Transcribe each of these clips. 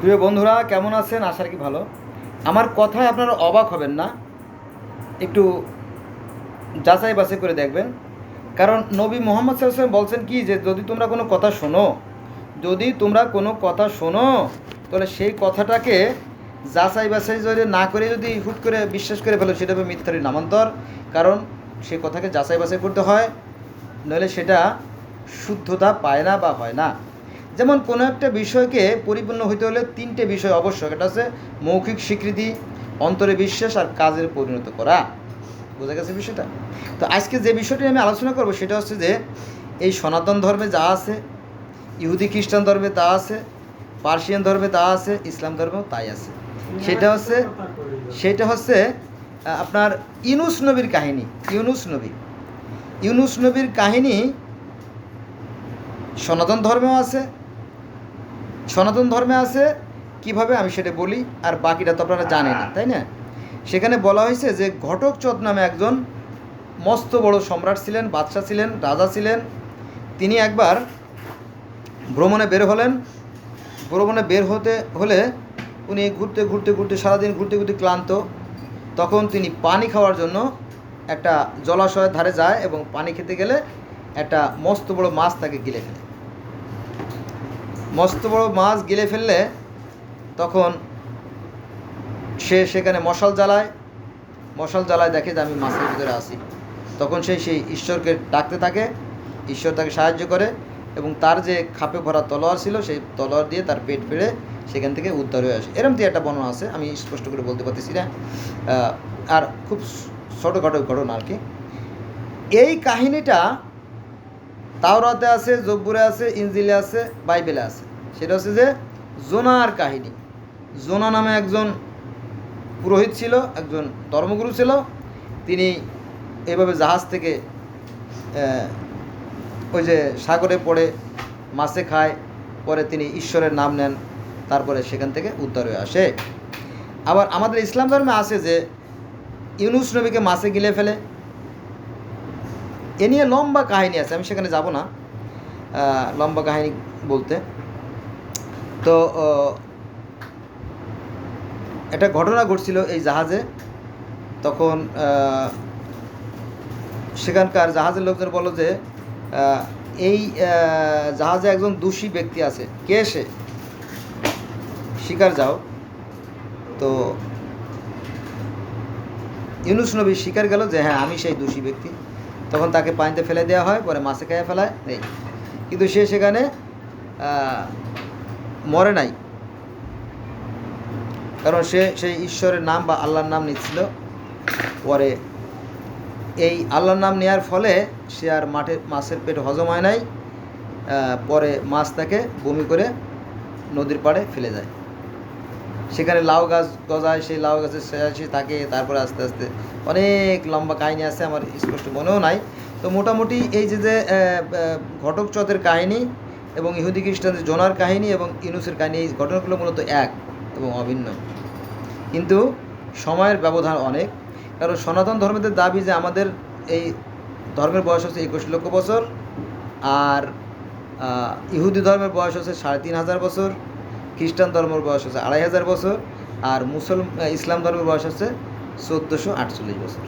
প্রিয় বন্ধুরা, কেমন আছেন? আশা কি ভালো। আমার কথায় আপনারা অবাক হবেন না। একটু যাচাই বাছাই করে দেখবেন। কারণ নবী মোহাম্মদ সাল্লাম বলছেন কি, যে যদি তোমরা কোনো কথা শোনো, যদি তোমরা কোনো কথা শোনো, তাহলে সেই কথাটাকে যাচাই বাছাই যদি না করে যদি হুট করে বিশ্বাস করে ফেলো, সেটা হবে মিথ্যারই নামান্তর। কারণ সেই কথাকে যাচাই বাছাই করতে হয়, নইলে সেটা শুদ্ধতা পায় না বা হয় না। যেমন কোনো একটা বিষয়কে পরিপূর্ণ হইতে হলে তিনটে বিষয় অবশ্যক এটা হচ্ছে মৌখিক স্বীকৃতি, অন্তরে বিশ্বাস আর কাজের পরিণত করা। বোঝা গেছে বিষয়টা? তো আজকে যে বিষয়টি আমি আলোচনা করব সেটা হচ্ছে যে, এই সনাতন ধর্মে যা আছে, ইহুদি খ্রিস্টান ধর্মে তা আছে, পার্সিয়ান ধর্মে তা আছে, ইসলাম ধর্মেও তাই আছে। সেটা হচ্ছে সেটা হচ্ছে আপনার ইউনুস নবীর কাহিনী, ইউনুস নবী। ইউনুস নবীর কাহিনী সনাতন ধর্মেও আছে সনাতন ধর্মে আছে কীভাবে আমি সেটা বলি আর বাকিটা তো আপনারা জানেন না তাই না? সেখানে বলা হয়েছে যে ঘটকচোদ নামে একজন মস্ত বড় সম্রাট ছিলেন বাদশাহ ছিলেন রাজা ছিলেন। তিনি একবার ভ্রমণে বের হলেন। ভ্রমণে বের হতে হলে উনি ঘুরতে ঘুরতে ঘুরতে সারাদিন ঘুরতে ঘুরতে ক্লান্ত। তখন তিনি পানি খাওয়ার জন্য একটা জলাশয়ের ধারে যায় এবং পানি খেতে গেলে একটা মস্ত বড় মাছ তাকে গিলে ফেলে। মস্ত বড় মাছ গিলে ফেললে তখন সে সেখানে মশাল জ্বালায়। মশাল জ্বালায় দেখে যে আমি মাছের ভিতরে আসি তখন সে সেই ঈশ্বরকে ডাকতে থাকে। ঈশ্বর তাকে সাহায্য করে এবং তার যে খাপে ভরা তলোয়ার ছিল, সেই তলোয়ার দিয়ে তার পেট ফেড়ে সেখান থেকে উদ্ধার হয়ে আসে। এরম দিয়ে একটা বর্ণনা আছে, আমি স্পষ্ট করে বলতে পারতেছি না। আর খুব ছোটোখাটো ঘটনা আর কি। এই কাহিনীটা তাওরাতে আছে, জব্বুরে আছে ইঞ্জিলে আছে, বাইবেলে আছে। সেটা হচ্ছে যে জোনার কাহিনী। জোনা নামে একজন পুরোহিত ছিল, একজন ধর্মগুরু ছিল। তিনি এভাবে জাহাজ থেকে ওই যে সাগরে পড়ে মাছে খায়, পরে তিনি ঈশ্বরের নাম নেন, তারপরে সেখান থেকে উদ্ধার হয়ে আসে। আবার আমাদের ইসলাম ধর্মে আছে যে ইউনুস নবীকে মাছে গিলে ফেলে এ নিয়ে লম্বা কাহিনী আছে, আমি সেখানে যাব না। লম্বা কাহিনী বলতে। তো একটা ঘটনা ঘটছিল এই জাহাজে। তখন সেখানকার জাহাজের লোকজন বলো যে এই জাহাজে একজন দোষী ব্যক্তি আছে। কে সে? শিকার যাও। তো, ইউনুস নবী শিকার গেল যে হ্যাঁ আমি সেই দোষী ব্যক্তি। তখন তাকে পানিতে ফেলে দেওয়া হয়, পরে মাছে খেয়ে ফেলায় এই কিন্তু সে সেখানে মরে নাই। কারণ সে সেই ঈশ্বরের নাম বা আল্লাহর নাম নিচ্ছিল। পরে এই আল্লাহর নাম নেওয়ার ফলে সে আর মাঠে, মাছের পেট হজম হয় নাই। পরে মাছ তাকে বমি করে নদীর পাড়ে ফেলে যায় সেখানে লাউ গাছ গজায়, সেই লাউ গাছের শেষে থাকে, তারপরে আস্তে আস্তে অনেক লম্বা কাহিনী আছে, আমার স্পষ্ট মনেও নাই। তো মোটামুটি এই যে যে ঘটক চদের কাহিনী এবং ইহুদি খ্রিস্টানদের জোনার কাহিনী এবং ইনুসের কাহিনী, এই ঘটনাগুলো মূলত এক এবং অভিন্ন। কিন্তু সময়ের ব্যবধান অনেক। কারণ সনাতন ধর্মের দাবি যে আমাদের এই ধর্মের বয়স হচ্ছে একুশ লক্ষ বছর, আর ইহুদি ধর্মের বয়স হচ্ছে সাড়ে তিন হাজার বছর খ্রিস্টান ধর্মের বয়স হচ্ছে আড়াই হাজার বছর আর মুসলম ইসলাম ধর্মের বয়স হচ্ছে চোদ্দোশো আটচল্লিশ বছর।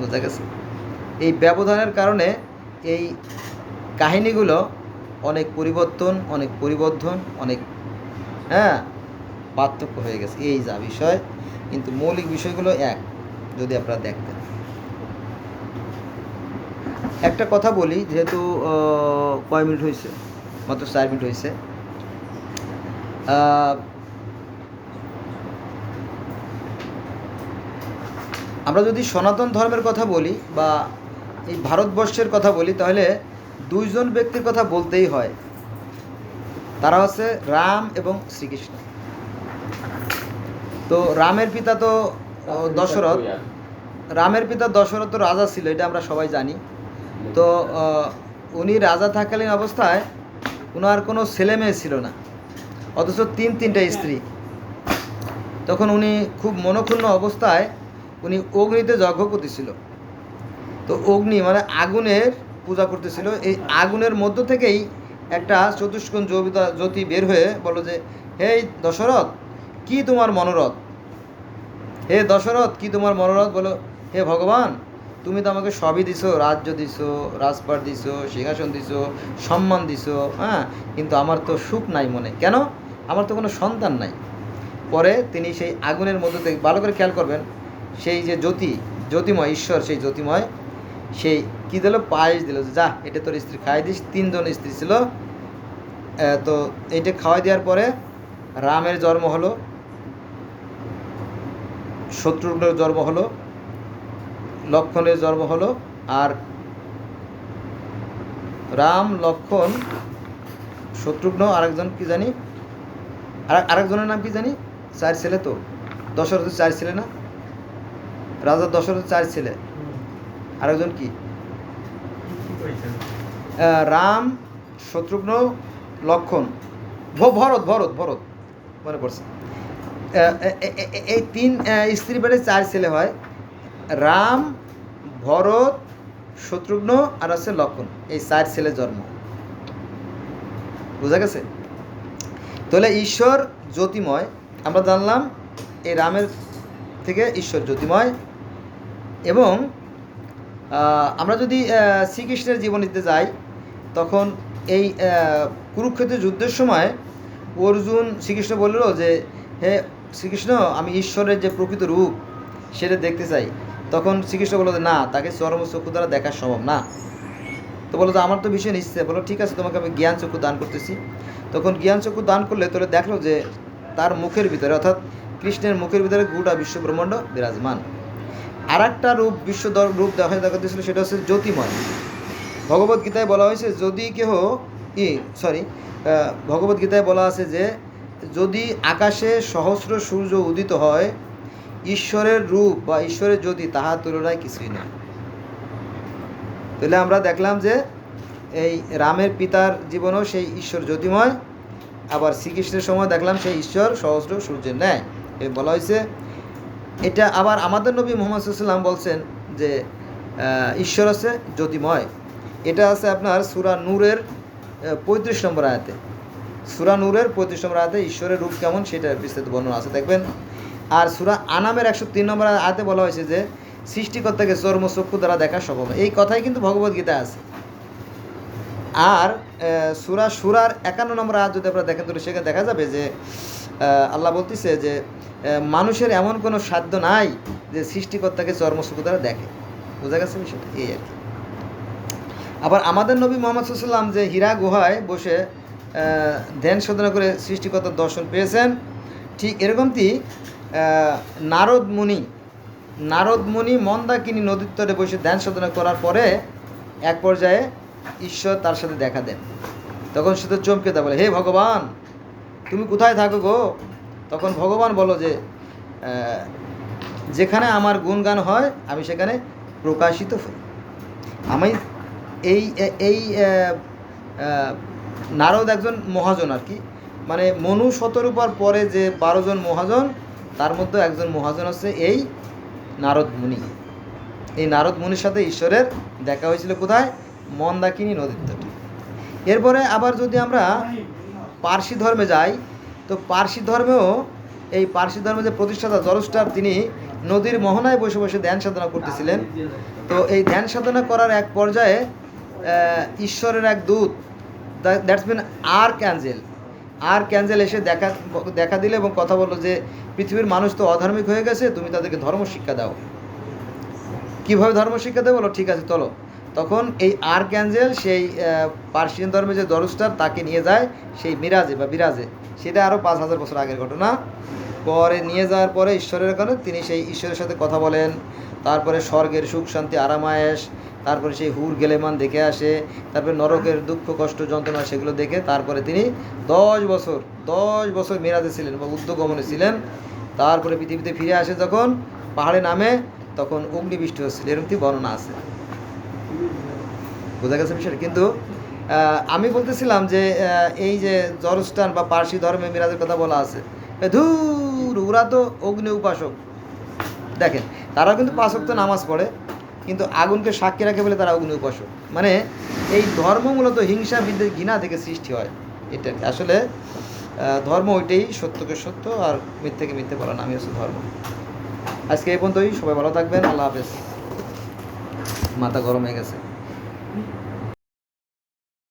বোঝা গেছে? এই ব্যবধানের কারণে এই কাহিনীগুলো অনেক পরিবর্তন, অনেক পরিবর্ধন, অনেক হ্যাঁ পার্থক্য হয়ে গেছে। এই যা বিষয়, কিন্তু মৌলিক বিষয়গুলো এক, যদি আপনারা দেখতেন। একটা কথা বলি, যেহেতু কয় মিনিট হয়েছে মাত্র চার মিনিট হয়েছে আমরা যদি সনাতন ধর্মের কথা বলি বা এই ভারতবর্ষের কথা বলি তাহলে দুইজন ব্যক্তির কথা বলতেই হয়। তারা হচ্ছে রাম এবং শ্রীকৃষ্ণ। তো রামের পিতা তো দশরথ। রামের পিতা দশরথ তো রাজা ছিল এটা আমরা সবাই জানি। তো উনি রাজা থাকালীন অবস্থায় ওনার কোনো ছেলে মেয়ে ছিল না। অথচ তিন তিনটা স্ত্রী। তখন উনি খুব মনক্ষুণ্ণ অবস্থায় উনি অগ্নিতে যজ্ঞ করতেছিল। তো অগ্নি মানে আগুনের পূজা করতেছিল। এই আগুনের মধ্য থেকেই একটা চতুষ্কোণ জ্যোতিতা জ্যোতি বের হয়ে বলল যে, হে দশরথ, কি তোমার মনোরথ? হে দশরথ, কি তোমার মনোরথ? বলো হে ভগবান, তুমি তো আমাকে সবই দিছো। রাজ্য দিছো, রাজপাট দিছো, সিংহাসন দিছো, সম্মান দিছো হ্যাঁ? কিন্তু আমার তো সুখ নাই মনে। কেন? আমার তো কোনো সন্তান নাই। পরে তিনি সেই আগুনের মধ্যে থেকে, ভালো করে খেয়াল করবেন, সেই যে জ্যোতি, জ্যোতিময়, ঈশ্বর সেই জ্যোতিময়, সেই কী দিল? পায়েস দিল। যা, এটা তোর স্ত্রী খাই দিস, তিনজন স্ত্রী ছিল। তো এইটা খাওয়াই দেওয়ার পরে রামের জন্ম হলো শত্রুঘ্নের জন্ম হলো, লক্ষণের জন্ম হলো, আর রাম, লক্ষণ, শত্রুঘ্ন, আরেকজন কি জানি? আর আরেকজনের নাম কি জানি? চার ছেলে তো। দশরথ চার ছেলে না? রাজা দশরথ চার ছেলে। আরেকজন কি? রাম, শত্রুঘ্ন, লক্ষণ। ভরত ভরত ভরত। মনে পড়ছে। এই তিন স্ত্রী বেড়ে চার ছেলে হয়। রাম, ভরত, শত্রুঘ্ন আর আছে লক্ষণ। এই চার ছেলে জন্ম। বোঝা গেছে? তাহলে ঈশ্বর জ্যোতিময়, আমরা জানলাম এই রামের থেকে ঈশ্বর জ্যোতিময় এবং আমরা যদি শ্রীকৃষ্ণের জীবনীতে যাই, তখন এই কুরুক্ষেত্র যুদ্ধের সময় অর্জুন শ্রীকৃষ্ণ বলল যে, হে শ্রীকৃষ্ণ, আমি ঈশ্বরের যে প্রকৃত রূপ, সেটা দেখতে চাই। তখন শ্রীকৃষ্ণ বলল না, তাকে চরম চক্ষু দ্বারা দেখা সম্ভব না। তো বলো যে, আমার তো ভীষণ ইচ্ছে। বলো ঠিক আছে, তোমাকে আমি জ্ঞান চক্ষু দান করতেছি। তখন জ্ঞান চক্ষু দান করলে তোরে দেখল যে তার মুখের ভিতরে, অর্থাৎ কৃষ্ণের মুখের ভিতরে গোটা বিশ্ব ব্রহ্মাণ্ড বিরাজমান। আর একটা রূপ বিশ্ব রূপ দেখা দেখা দিয়েছিল সেটা হচ্ছে জ্যোতিময়। ভগবত গীতায় বলা হয়েছে, যদি কেহ ই সরি ভগবত গীতায় বলা আছে যে, যদি আকাশে সহস্র সূর্য উদিত হয়, ঈশ্বরের রূপ বা ঈশ্বরের জ্যোতি তাহার তুলনায় কিছুই নয়। তাহলে আমরা দেখলাম যে এই রামের পিতার জীবনও সেই ঈশ্বর জ্যোতিময়, আবার শ্রীকৃষ্ণের সময় দেখলাম সেই ঈশ্বর সহস্র সূর্যের ন্যায়। এ বলা হয়েছে, এটা আবার আমাদের নবী মোহাম্মদ সাল্লাম বলছেন যে ঈশ্বর আছে জ্যোতিময়। এটা আছে আপনার সুরা নূরের পঁয়ত্রিশ নম্বর আয়াতে। সুরা নূরের পঁয়ত্রিশ নম্বর আয়াতে ঈশ্বরের রূপ কেমন সেটা বিস্তারিত বর্ণনা আছে, দেখবেন। আর সুরা আনামের একশো তিন নম্বর আয়াতে বলা হয়েছে যে সৃষ্টিকর্তাকে চর্ম চক্ষু দ্বারা দেখা সম্ভব এই কথাই কিন্তু ভগবদ গীতায় আছে। আর সুরা সুরার একান্ন নম্বর আজ যদি আপনারা দেখেন, তাহলে সেখানে দেখা যাবে যে আল্লাহ বলতেছে যে মানুষের এমন কোনো সাধ্য নাই যে সৃষ্টিকর্তাকে চর্মচক্ষু দ্বারা দেখে। বোঝা গেছে বিষয়টা? এই আর কি। আবার আমাদের নবী মোহাম্মদ সাল্লাম যে হীরা গুহায় বসে ধ্যান সাধনা করে সৃষ্টিকর্তার দর্শন পেয়েছেন, ঠিক এরকমটি নারদ মুনি নারদ মুনি মন্দাকিনী নদীর তরে বসে ধ্যান সাধনা করার পরে এক পর্যায়ে ঈশ্বর তার সাথে দেখা দেন। তখন সে তো চমকে দেয়, বলে, হে ভগবান, তুমি কোথায় থাকো গো? তখন ভগবান বলো যে যেখানে আমার গুণগান হয়, আমি সেখানে প্রকাশিত হই। আমি এই এই নারদ একজন মহাজন আর কি। মানে মনু শতরূপার পরে যে বারোজন মহাজন, তার মধ্যে একজন মহাজন আছে, এই নারদ মুনি। এই নারদ মুনির সাথে ঈশ্বরের দেখা হয়েছিল কোথায়? মন্দাকিনী নদীর তটে। এরপরে আবার যদি আমরা পার্সি ধর্মে যাই, তো পার্সি ধর্মেও এই পার্সি ধর্মে যে প্রতিষ্ঠাতা জরস্টার তিনি নদীর মোহনায় বসে বসে ধ্যান সাধনা করতেছিলেন। তো এই ধ্যান সাধনা করার এক পর্যায়ে ঈশ্বরের এক দূত দ্যাটস মিন আর ক্যাঞ্জেল আর ক্যাঞ্জেল এসে দেখা দেখা দিলে এবং কথা বলল যে, পৃথিবীর মানুষ তো অধার্মিক হয়ে গেছে, তুমি তাদেরকে ধর্ম শিক্ষা দাও। কীভাবে ধর্ম শিক্ষা দেবো? বলো, ঠিক আছে, চলো। তখন এই আর ক্যাঞ্জেল সেই পার্সিয়ান ধর্মের যে দরস্টার, তাকে নিয়ে যায় সেই মিরাজে বা বিরাজে। সেটা আরও পাঁচ হাজার বছর আগের ঘটনা। পরে নিয়ে যাওয়ার পরে ঈশ্বরের কারণে তিনি সেই ঈশ্বরের সাথে কথা বলেন। তারপরে স্বর্গের সুখ, শান্তি, আরামায়েশ, তারপরে সেই হুর গেলেমান দেখে আসে, তারপরে নরকের দুঃখ, কষ্ট, যন্ত্রণা সেগুলো দেখে তারপরে তিনি দশ বছর দশ বছর মেরাজে ছিলেন বা উদ্যোগমনে ছিলেন। তারপরে পৃথিবীতে ফিরে আসে যখন পাহাড়ে নামে, তখন অগ্নিবৃষ্টি হচ্ছিল এরকমটি বর্ণনা আছে। বোঝা গেছে বিষয়টা? কিন্তু আমি বলতেছিলাম যে এই যে জরস্টান বা পার্সি ধর্মে মিরাজের কথা বলা আছে ধুর, ওরা তো অগ্নি উপাসক। দেখেন তারাও কিন্তু পাঁচ ওয়াক্ত নামাজ পড়ে, কিন্তু আগুনকে সাক্ষী রাখে বলে তারা অগ্নি উপাসক মানে এই ধর্ম মূলত হিংসা বিদ্যের ঘৃণা থেকে সৃষ্টি হয়, এটা আসলে ধর্ম ওইটাই, সত্যকে সত্য আর মিথ্যেকে মিথ্যে বলা নামই হচ্ছে ধর্ম। আজকে এই পর্যন্তই, সবাই ভালো থাকবেন, আল্লাহ হাফেজ। মাথা গরম হয়ে গেছে।